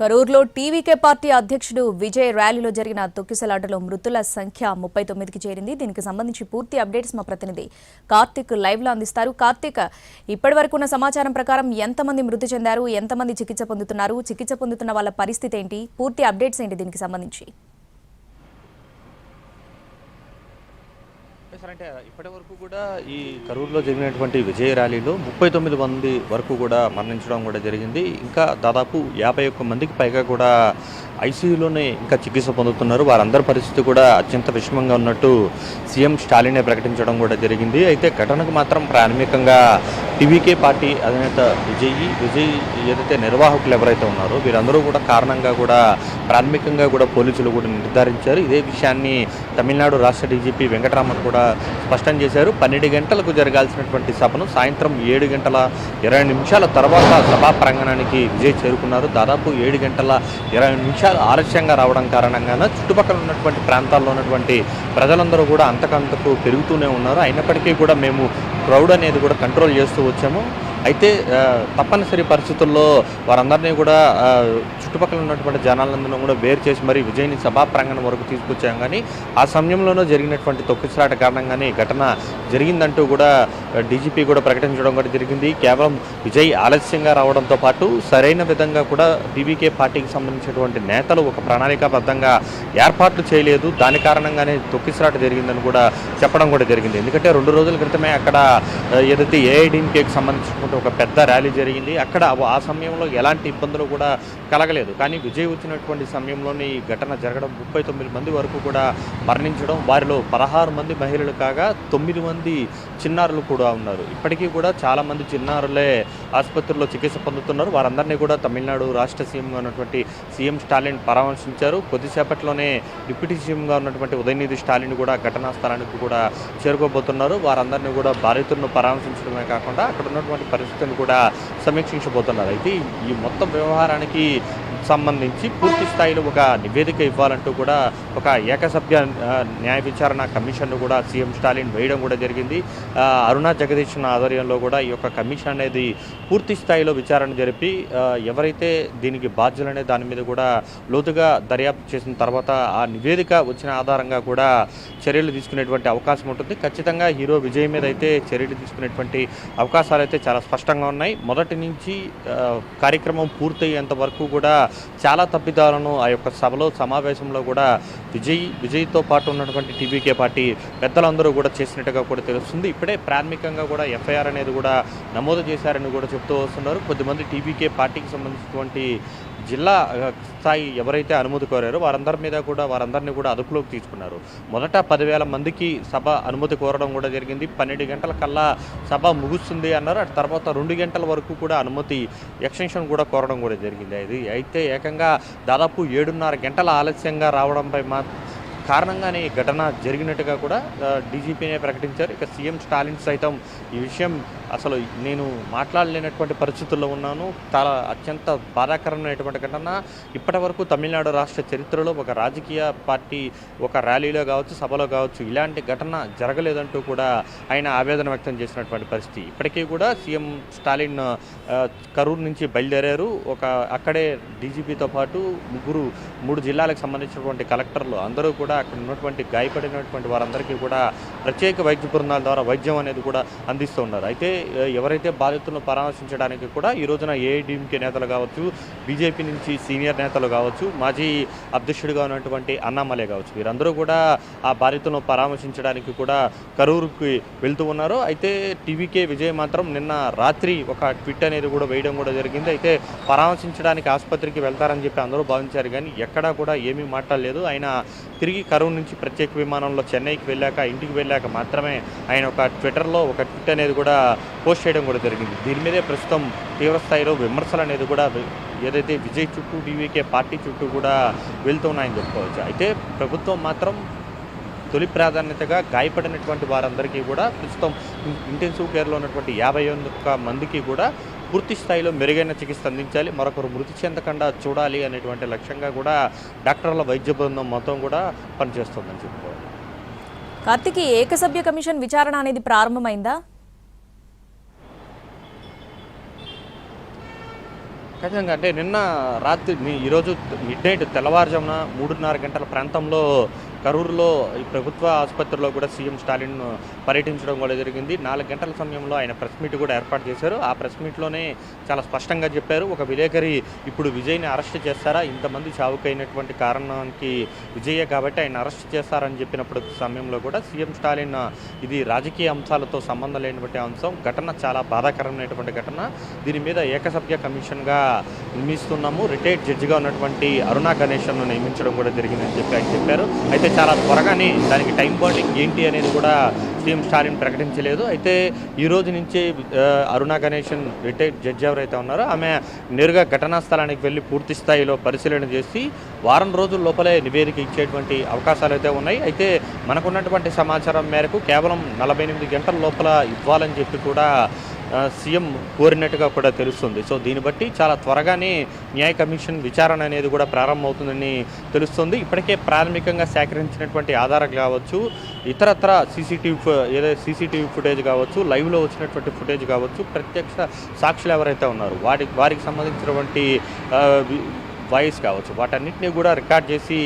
కరూరులో TVK party అధ్యక్షుడు విజయ్ ర్యాలీలో జరిగిన తొక్కిసలాటలో మృతుల సంఖ్య ముప్పై తొమ్మిదికి చేరింది. దీనికి సంబంధించి పూర్తి అప్డేట్స్ మా ప్రతినిధి కార్తిక్ లైవ్లో అందిస్తారు. కార్తిక్ ఇప్పటి వరకు ఉన్న సమాచారం ప్రకారం ఎంతమంది మృతి చెందారు? ఎంతమంది చికిత్స పొందుతున్నారు? చికిత్స పొందుతున్న వాళ్ళ పరిస్థితి ఏంటి? పూర్తి అప్డేట్స్ ఏంటి దీనికి సంబంధించి? సార్ అంటే ఇప్పటి వరకు కూడా ఈ కరూరులో జరిగినటువంటి విజయ ర్యాలీలో ముప్పై తొమ్మిది మంది వరకు కూడా మరణించడం కూడా జరిగింది. ఇంకా దాదాపు యాభై ఒక్క మందికి పైగా కూడా ఐసీయూలోనే ఇంకా చికిత్స పొందుతున్నారు. వారందరి పరిస్థితి కూడా అత్యంత విషమంగా ఉన్నట్టు సీఎం స్టాలినే ప్రకటించడం కూడా జరిగింది. అయితే ఘటనకు మాత్రం ప్రాథమికంగా టీవీకే పార్టీ అధినేత విజయ్ విజయ్ ఏదైతే నిర్వాహకులు ఎవరైతే ఉన్నారో వీరందరూ కూడా కారణంగా కూడా ప్రాథమికంగా కూడా పోలీసులు కూడా నిర్ధారించారు. ఇదే విషయాన్ని తమిళనాడు రాష్ట్ర డీజీపీ వెంకటరామన్ కూడా స్పష్టం చేశారు. పన్నెండు గంటలకు జరగాల్సినటువంటి సభను సాయంత్రం ఏడు గంటల ఇరవై నిమిషాల తర్వాత సభా ప్రాంగణానికి విజయ్ చేరుకున్నారు. దాదాపు ఏడు గంటల ఇరవై నిమిషాలు ఆలస్యంగా రావడం కారణంగానే చుట్టుపక్కల ఉన్నటువంటి ప్రాంతాల్లో ఉన్నటువంటి ప్రజలందరూ కూడా అంతకంతకు పెరుగుతూనే ఉన్నారు. అయినప్పటికీ కూడా మేము క్రౌడ్ అనేది కూడా కంట్రోల్ చేస్తూ వచ్చాము. అయితే తప్పనిసరి పరిస్థితుల్లో వారందరినీ కూడా చుట్టుపక్కల ఉన్నటువంటి జనాలందరూ కూడా వేరు చేసి మరి విజయ్ని సభా ప్రాంగణం వరకు తీసుకొచ్చాం. కానీ ఆ సమయంలోనూ జరిగినటువంటి తొక్కిసలాట కారణంగానే ఘటన జరిగిందంటూ కూడా డీజీపీ కూడా ప్రకటించడం కూడా జరిగింది. కేవలం విజయ్ ఆలస్యంగా రావడంతో పాటు సరైన విధంగా కూడా టీవీకే పార్టీకి సంబంధించినటువంటి నేతలు ఒక ప్రణాళికాబద్ధంగా ఏర్పాట్లు చేయలేదు. దాని కారణంగానే తొక్కిసలాట జరిగిందని కూడా చెప్పడం కూడా జరిగింది. ఎందుకంటే రెండు రోజుల క్రితమే అక్కడ ఏదైతే ఏఐడిఎంకేకి సంబంధించినటువంటి ఒక పెద్ద ర్యాలీ జరిగింది. అక్కడ ఆ సమయంలో ఎలాంటి ఇబ్బందులు కూడా కలగలేదు. కానీ విజయ్ వచ్చినటువంటి సమయంలోనే ఈ ఘటన జరగడం ముప్పై తొమ్మిది మంది వరకు కూడా మరణించడం వారిలో పదహారు మంది మహిళలు కాగా తొమ్మిది మంది చిన్నారులు కూడా ఉన్నారు. ఇప్పటికీ కూడా చాలామంది చిన్నారులే ఆసుపత్రిలో చికిత్స పొందుతున్నారు. వారందరినీ కూడా తమిళనాడు రాష్ట్ర సీఎంగా ఉన్నటువంటి సీఎం స్టాలిన్ పరామర్శించారు. కొద్దిసేపట్లోనే డిప్యూటీ సీఎంగా ఉన్నటువంటి ఉదయనిధి స్టాలిన్ కూడా ఘటనా స్థలానికి కూడా చేరుకోబోతున్నారు. వారందరినీ కూడా బాధితులను పరామర్శించడమే కాకుండా అక్కడ ఉన్నటువంటి పరిస్థితిని కూడా సమీక్షించబోతున్నారు. అయితే ఈ మొత్తం వ్యవహారానికి సంబంధించి పూర్తి స్థాయిలో ఒక నివేదిక ఇవ్వాలంటూ కూడా ఒక ఏకసభ్య న్యాయ విచారణ కమిషన్ను కూడా సీఎం స్టాలిన్ వేయడం కూడా జరిగింది. అరుణ అరుణా ఆధ్వర్యంలో కూడా ఈ యొక్క కమిషన్ అనేది పూర్తి స్థాయిలో విచారణ జరిపి ఎవరైతే దీనికి బాధ్యులనే దాని మీద కూడా లోతుగా దర్యాప్తు చేసిన తర్వాత ఆ నివేదిక వచ్చిన ఆధారంగా కూడా చర్యలు తీసుకునేటువంటి అవకాశం ఉంటుంది. ఖచ్చితంగా హీరో విజయ్ మీద అయితే చర్యలు తీసుకునేటువంటి అవకాశాలు అయితే చాలా స్పష్టంగా ఉన్నాయి. మొదటి నుంచి కార్యక్రమం పూర్తయ్యేంత వరకు కూడా చాలా తప్పిదాలను ఆ యొక్క సభలో సమావేశంలో కూడా విజయ్ విజయ్తో పాటు ఉన్నటువంటి టీవీకే పార్టీ పెద్దలందరూ కూడా చేసినట్టుగా కూడా తెలుస్తుంది. ఇప్పుడే ప్రాథమికంగా కూడా ఎఫ్ఐఆర్ అనేది కూడా నమోదు చేశారని కూడా చెప్తూ వస్తున్నారు. కొద్దిమంది టీవీకే పార్టీకి సంబంధించినటువంటి జిల్లా స్థాయి ఎవరైతే అనుమతి కోరారో వారందరి మీద కూడా వారందరినీ కూడా అదుపులోకి తీసుకున్నారు. మొదట పదివేల మందికి సభ అనుమతి కోరడం కూడా జరిగింది. పన్నెండు గంటల కల్లా సభ ముగుస్తుంది అన్నారు. అటు తర్వాత రెండు గంటల వరకు కూడా అనుమతి ఎక్స్టెన్షన్ కూడా కోరడం కూడా జరిగింది. ఇది అయితే ఏకంగా దాదాపు ఏడున్నర గంటల ఆలస్యంగా రావడంపై మా కారణంగానే ఈ ఘటన జరిగినట్టుగా కూడా డీజీపీనే ప్రకటించారు. ఇక సీఎం స్టాలిన్ సైతం ఈ విషయం అసలు నేను మాట్లాడలేనటువంటి పరిస్థితుల్లో ఉన్నాను. చాలా అత్యంత బాధాకరమైనటువంటి ఘటన. ఇప్పటి వరకు తమిళనాడు రాష్ట్ర చరిత్రలో ఒక రాజకీయ పార్టీ ఒక ర్యాలీలో కావచ్చు సభలో కావచ్చు ఇలాంటి ఘటన జరగలేదంటూ కూడా ఆయన ఆవేదన వ్యక్తం చేసినటువంటి పరిస్థితి. ఇప్పటికీ కూడా సీఎం స్టాలిన్ కరూర్ నుంచి బయలుదేరారు. ఒక అక్కడే డీజీపీతో పాటు ముగ్గురు మూడు జిల్లాలకు సంబంధించినటువంటి కలెక్టర్లు అందరూ కూడా అక్కడ ఉన్నటువంటి గాయపడినటువంటి వారందరికీ కూడా ప్రత్యేక వైద్య బృందాల ద్వారా వైద్యం అనేది కూడా అందిస్తూ ఉన్నారు. అయితే ఎవరైతే బాధితులను పరామర్శించడానికి కూడా ఈ రోజున ఏఐడిఎంకే నేతలు కావచ్చు బీజేపీ నుంచి సీనియర్ నేతలు కావచ్చు మాజీ అధ్యక్షుడిగా ఉన్నటువంటి అన్నామలే కావచ్చు వీరందరూ కూడా ఆ బాధితులను పరామర్శించడానికి కూడా కరూరుకి వెళ్తూ ఉన్నారు. అయితే టీవీకే విజయ్ మాత్రం నిన్న రాత్రి ఒక ట్విట్ అనేది కూడా వేయడం కూడా జరిగింది. అయితే పరామర్శించడానికి ఆసుపత్రికి వెళ్తారని చెప్పి అందరూ భావించారు. కానీ ఎక్కడా కూడా ఏమీ మాట్లాడలేదు. ఆయన తిరిగి కరువు నుంచి ప్రత్యేక విమానంలో చెన్నైకి వెళ్ళాక ఇంటికి వెళ్ళాక మాత్రమే ఆయన ఒక ట్విట్టర్లో ఒక ట్విట్ అనేది కూడా పోస్ట్ చేయడం కూడా జరిగింది. దీని మీదే ప్రస్తుతం తీవ్రస్థాయిలో విమర్శలు అనేది కూడా ఏదైతే విజయ్ చుట్టూ డీవీకే పార్టీ చుట్టూ కూడా వెళ్తున్నాయని చెప్పుకోవచ్చు. అయితే ప్రభుత్వం మాత్రం తొలి ప్రాధాన్యతగా గాయపడినటువంటి వారందరికీ కూడా ప్రస్తుతం ఇంటెన్సివ్ కేర్లో ఉన్నటువంటి యాభై ఒక్క మందికి కూడా పూర్తి స్థాయిలో మెరుగైన చికిత్స అందించాలి. మరొకరు మృతి చెందకుండా చూడాలి అనేటువంటి లక్ష్యంగా కూడా డాక్టర్ల వైద్య బృందం మొత్తం కూడా పనిచేస్తుందని చెప్పుకోవాలి. కార్తిక్ ఏకసభ్య కమిషన్ విచారణ అనేది ప్రారంభమైందా? ఖచ్చితంగా అంటే నిన్న రాత్రి ఈరోజు మిడ్ నైట్ తెల్లవారుజామున మూడున్నర గంటల ప్రాంతంలో కరూరులో ఈ ప్రభుత్వ ఆసుపత్రిలో కూడా సీఎం స్టాలిన్ పర్యటించడం కూడా జరిగింది. నాలుగు గంటల సమయంలో ఆయన ప్రెస్ మీట్ కూడా ఏర్పాటు చేశారు. ఆ ప్రెస్ మీట్లోనే చాలా స్పష్టంగా చెప్పారు. ఒక విలేకరి ఇప్పుడు విజయ్ని అరెస్ట్ చేస్తారా? ఇంతమంది చావుకైనటువంటి కారణానికి విజయే కాబట్టి ఆయన అరెస్ట్ చేస్తారని చెప్పినప్పుడు సమయంలో కూడా సీఎం స్టాలిన్ ఇది రాజకీయ అంశాలతో సంబంధం లేనటువంటి అంశం. ఘటన చాలా బాధాకరమైనటువంటి ఘటన. దీని మీద ఏకసభ్య కమిషన్గా నియమిస్తున్నాము. రిటైర్డ్ జడ్జిగా ఉన్నటువంటి అరుణా గణేష్ను నియమించడం కూడా జరిగిందని చెప్పి ఆయన చెప్పారు. అయితే చాలా త్వరగానే దానికి టైం బాండింగ్ ఏంటి అనేది కూడా సీఎం స్టాలిన్ ప్రకటించలేదు. అయితే ఈ రోజు అరుణా గణేశన్ రిటైర్డ్ జడ్జి ఎవరైతే ఉన్నారో ఆమె నేరుగా ఘటనా స్థలానికి వెళ్ళి పూర్తి స్థాయిలో పరిశీలన చేసి వారం రోజుల లోపలే నివేదిక ఇచ్చేటువంటి అవకాశాలు అయితే ఉన్నాయి. అయితే మనకున్నటువంటి సమాచారం మేరకు కేవలం నలభై ఎనిమిది గంటల లోపల ఇవ్వాలని చెప్పి కూడా సీఎం కోరినట్టుగా కూడా తెలుస్తుంది. సో దీన్ని బట్టి చాలా త్వరగానే న్యాయ కమిషన్ విచారణ అనేది కూడా ప్రారంభమవుతుందని తెలుస్తుంది. ఇప్పటికే ప్రాథమికంగా సేకరించినటువంటి ఆధారాలు కావచ్చు ఇతరత్ర సీసీటీవీ ఏదైతే సీసీటీవీ ఫుటేజ్ కావచ్చు లైవ్లో వచ్చినటువంటి ఫుటేజ్ కావచ్చు ప్రత్యక్ష సాక్షులు ఎవరైతే ఉన్నారు వాటి వారికి సంబంధించినటువంటి వాయిస్ కావచ్చు వాటన్నిటిని కూడా రికార్డ్ చేసి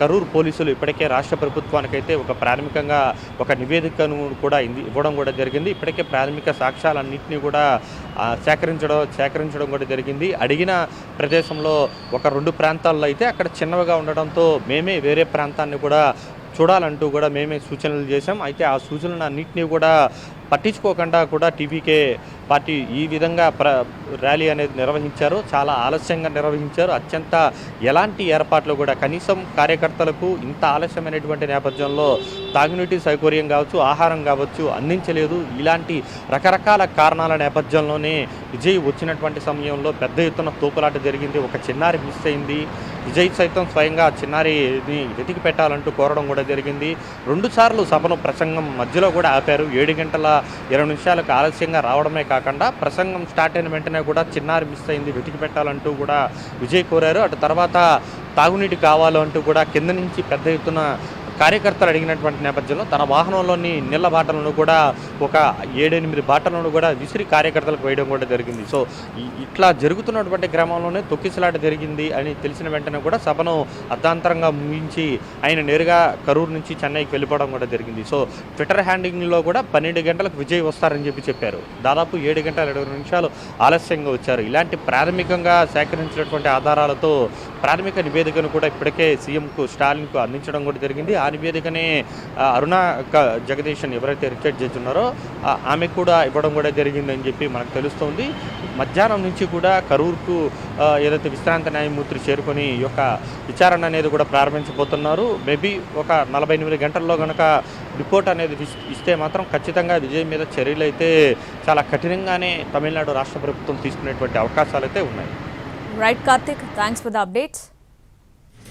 కరూరు పోలీసులు ఇప్పటికే రాష్ట్ర ప్రభుత్వానికైతే ఒక ప్రాథమికంగా ఒక నివేదికను కూడా ఇవ్వడం కూడా జరిగింది. ఇప్పటికే ప్రాథమిక సాక్ష్యాలన్నింటినీ కూడా సేకరించడం సేకరించడం కూడా జరిగింది. అడిగిన ప్రదేశంలో ఒక రెండు ప్రాంతాల్లో అయితే అక్కడ చిన్నవిగా ఉండడంతో మేమే వేరే ప్రాంతాన్ని కూడా చూడాలంటూ కూడా మేమే సూచనలు చేశాం. అయితే ఆ సూచనలు అన్నింటినీ కూడా పట్టించుకోకుండా కూడా టీవీకే పార్టీ ఈ విధంగా ప్ర ర్యాలీ అనేది నిర్వహించారు. చాలా ఆలస్యంగా నిర్వహించారు. అత్యంత ఎలాంటి ఏర్పాట్లు కూడా కనీసం కార్యకర్తలకు ఇంత ఆలస్యమైనటువంటి నేపథ్యంలో తాగునీటి సౌకర్యం కావచ్చు ఆహారం కావచ్చు అందించలేదు. ఇలాంటి రకరకాల కారణాల నేపథ్యంలోనే విజయ్ వచ్చినటువంటి సమయంలో పెద్ద ఎత్తున తూపులాట జరిగింది. ఒక చిన్నారి మిస్ అయింది. విజయ్ సైతం స్వయంగా చిన్నారిని వెతికి పెట్టాలంటూ కోరడం కూడా జరిగింది. రెండుసార్లు సభను ప్రసంగం మధ్యలో కూడా ఆపారు. ఏడు గంటల ఇరవై నిమిషాలకు ఆలస్యంగా రావడమే కాకుండా ప్రసంగం స్టార్ట్ అయిన వెంటనే కూడా చిన్నారి మిస్ అయింది వెతికి పెట్టాలంటూ కూడా విజయ్ కోరారు. అటు తర్వాత తాగునీటి కావాలంటూ కూడా కింద నుంచి పెద్ద ఎత్తున కార్యకర్తలు అడిగినటువంటి నేపథ్యంలో తన వాహనంలోని నీళ్ళ బాటలను కూడా ఒక ఏడెనిమిది బాటలను కూడా విసిరి కార్యకర్తలకు వేయడం కూడా జరిగింది. సో ఈ- ఇట్లా జరుగుతున్నటువంటి క్రమంలోనే తొక్కిసలాట జరిగింది అని తెలిసిన వెంటనే కూడా సభను అర్ధాంతరంగా ముగించి ఆయన నేరుగా కరూరు నుంచి చెన్నైకి వెళ్ళిపోవడం కూడా జరిగింది. సో ట్విట్టర్ హ్యాండింగ్లో కూడా పన్నెండు గంటలకు విజయ్ వస్తారని చెప్పి చెప్పారు. దాదాపు ఏడు గంటల ఇరవై నిమిషాలు ఆలస్యంగా వచ్చారు. ఇలాంటి ప్రాథమికంగా సేకరించినటువంటి ఆధారాలతో ప్రాథమిక నివేదికను కూడా ఇప్పటికే సీఎంకు స్టాలిన్కు అందించడం కూడా జరిగింది. ఆ నివేదికనే అరుణ జగదీశన్ ఎవరైతే రిటైర్ చేస్తున్నారో ఉన్నారో ఆ, ఆమెకు కూడా ఇవ్వడం కూడా జరిగిందని చెప్పి మనకు తెలుస్తోంది. మధ్యాహ్నం నుంచి కూడా కరూర్కు ఏదైతే విశ్రాంత న్యాయమూర్తి చేరుకొని ఈ యొక్క విచారణ అనేది కూడా ప్రారంభించబోతున్నారు. మేబీ ఒక నలభై ఎనిమిది గంటల్లో కనుక రిపోర్ట్ అనేది ఇస్తే మాత్రం ఖచ్చితంగా విజయ్ మీద చర్యలు అయితే చాలా కఠినంగానే తమిళనాడు రాష్ట్ర ప్రభుత్వం తీసుకునేటువంటి అవకాశాలు అయితే ఉన్నాయి. Right, Karthik, thanks for the update.